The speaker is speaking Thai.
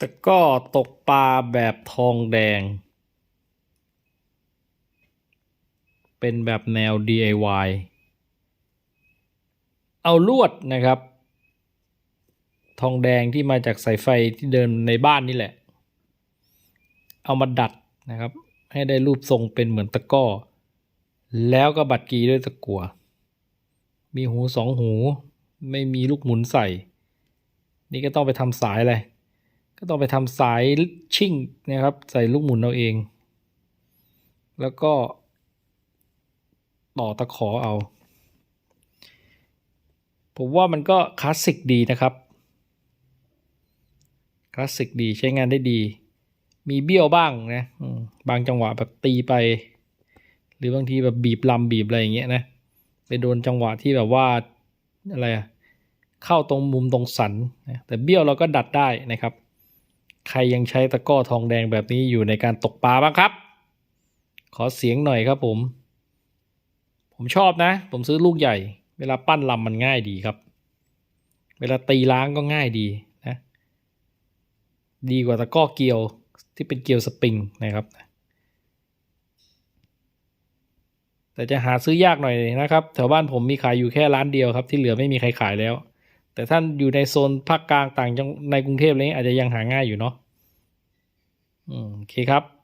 ตะก้อตกปลาแบบทองแดง เป็นแบบแนว DIY เอาลวดนะครับ ทองแดงที่มาจากสายไฟที่เดินในบ้านนี่แหละ เอามาดัดนะครับ ให้ได้รูปทรงเป็นเหมือนตะก้อ แล้วก็บัดกีด้วยตะกัว มีหูสองหู ไม่มีลูกหมุนใส่ นี่ก็ต้องไปทำสายอะไร ก็ต้องไปทำสายชิ่งนะครับ ใส่ลูกหมุนเอาเอง แล้วก็ ต่อตะขอเอา ผมว่ามันก็คลาสสิกดีนะครับ คลาสสิกดีใช้งานได้ดี มีเบี้ยวบ้างนะบางจังหวะแบบตีไป หรือบางทีแบบบีบลำบีบอะไรอย่างเงี้ยนะไปโดนจังหวะที่แบบว่าอะไรอะเข้าตรงมุมตรงสันนะแต่เบี้ยวเราก็ดัดได้นะครับ ใครยังใช้ตะก้อทองแดงแบบนี้อยู่ในการตกปลาบ้างครับ ขอเสียงหน่อยครับผม ผมชอบนะ ผมซื้อลูกใหญ่ เวลาปั้นลำมันง่ายดีครับ เวลาตีล้างก็ง่ายดีนะ ดีกว่าตะก้อเกลียวที่เป็นเกลียวสปริงนะครับ แต่จะหาซื้อยากหน่อยนะครับ แถวบ้านผมมีขายอยู่แค่ร้านเดียวครับ ที่เหลือไม่มีใครขายแล้ว แต่ท่านอยู่ในโซนภาคกลางต่างจังในกรุงเทพอะไรนี้อาจจะยังหาง่ายอยู่เนาะอืมโอเคครับ